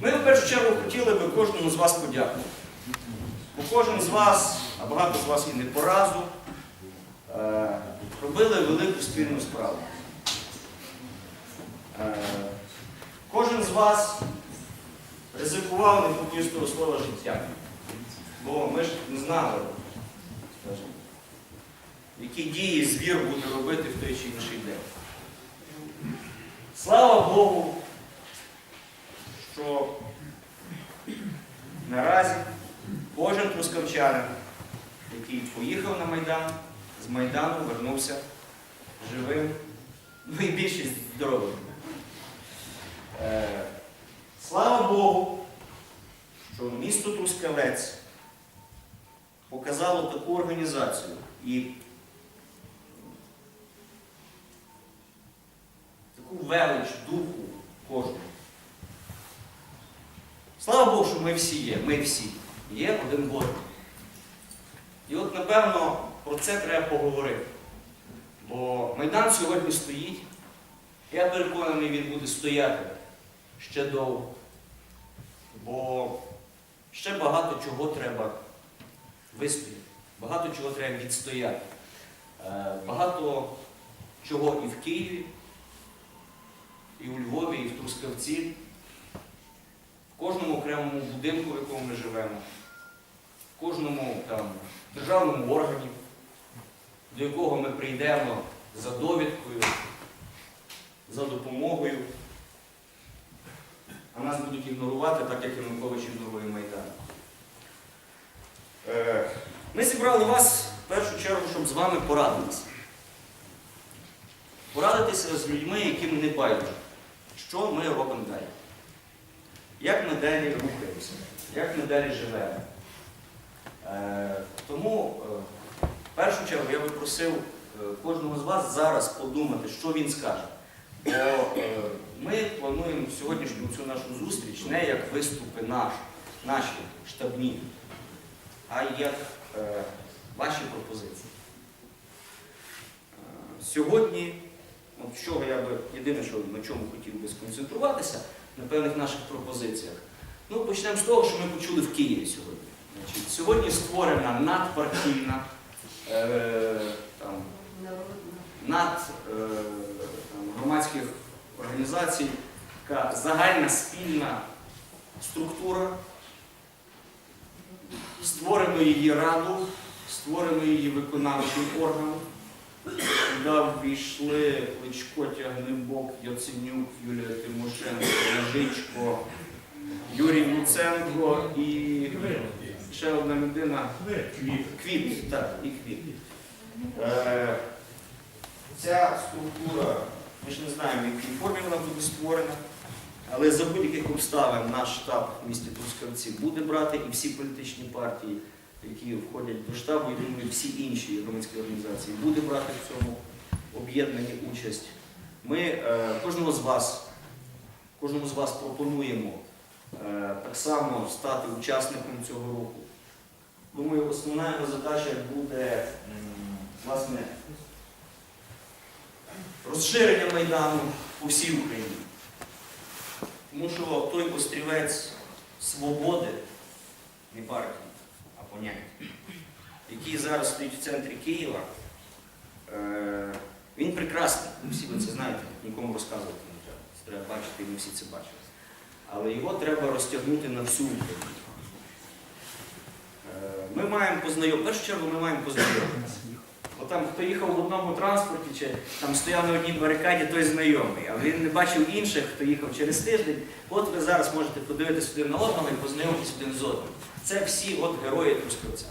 Ми в першу чергу хотіли би кожному з вас подякувати. Бо кожен з вас, а багато з вас і не по разу, е, робили велику спільну справу. Е, Кожен з вас ризикував не побоюсь того слова життя. Бо ми ж не знали, які дії звір буде робити в той чи інший день. Слава Богу, що наразі кожен трускавчанин, який поїхав на Майдан, з Майдану вернувся живим, ну і більшість здоровим. Е, Слава Богу, що місто Трускавець показало таку організацію і таку велич духу кожного. Слава Богу, що ми всі є, ми всі є один одному. І от, напевно, про це треба поговорити. Бо Майдан сьогодні стоїть. Я переконаний, він буде стояти ще довго. Бо ще багато чого треба вистояти, багато чого треба відстояти. Е, Багато чого і в Києві, і у Львові, і в Трускавці, окремому будинку, в якому ми живемо, в кожному там, державному органі, до якого ми прийдемо за довідкою, за допомогою, а нас будуть ігнорувати, так як Янукович ігнорує Майдан. Е, Ми зібрали вас в першу чергу, щоб з вами порадитися. Порадитися з людьми, яким не байдуже, що ми робимо далі. Як ми далі рухаємося, як ми далі живемо. Е, Тому, е, в першу чергу, я би просив е, кожного з вас зараз подумати, що він скаже. Бо ми плануємо сьогоднішню цю нашу зустріч не як виступи наш, наші штабні, а як ваші пропозиції. Сьогодні, от чого я би єдине, що на чому хотів би сконцентруватися, на певних наших пропозиціях. Ну, почнемо з того, що ми почули в Києві сьогодні. Значить, сьогодні створена надпартійна е, там, над е, там, громадських організацій, така загальна спільна структура. Створено її раду, створено її виконавчий орган, куди ввійшли Кличко, Тягнебок, Яценюк, Юлія Тимошенко, Ляжичко, Юрій Луценко і ще одна людина. Квіт, так, і квіт. Е, Ця структура, ми ж не знаємо, в якій формі вона буде створена, але за будь-яких обставин наш штаб в місті Трускавці буде брати і всі політичні партії, які входять до штабу, і думаю, всі інші громадські організації, буде брати в цьому об'єднанні участь. Ми е, кожному з вас, кожному з вас пропонуємо е, так само стати учасником цього руху. Думаю, основна його задача буде власне розширення Майдану по всій Україні. Тому що той острівець свободи, не партії, а який зараз стоїть в центрі Києва, е, він прекрасний. Всі ви це знаєте, нікому розказувати не треба. Це треба бачити, і ми всі це бачили. Але його треба розтягнути на всю Україну. Е, Ми маємо познайомитися, в першу чергу ми маємо познайомитися. Бо там хто їхав в одному транспорті, чи там стояв на одній барикаді, той знайомий, а він не бачив інших, хто їхав через тиждень. От ви зараз можете подивитися один на одного і познайомитися один з одним. Це всі от герої Трускавця.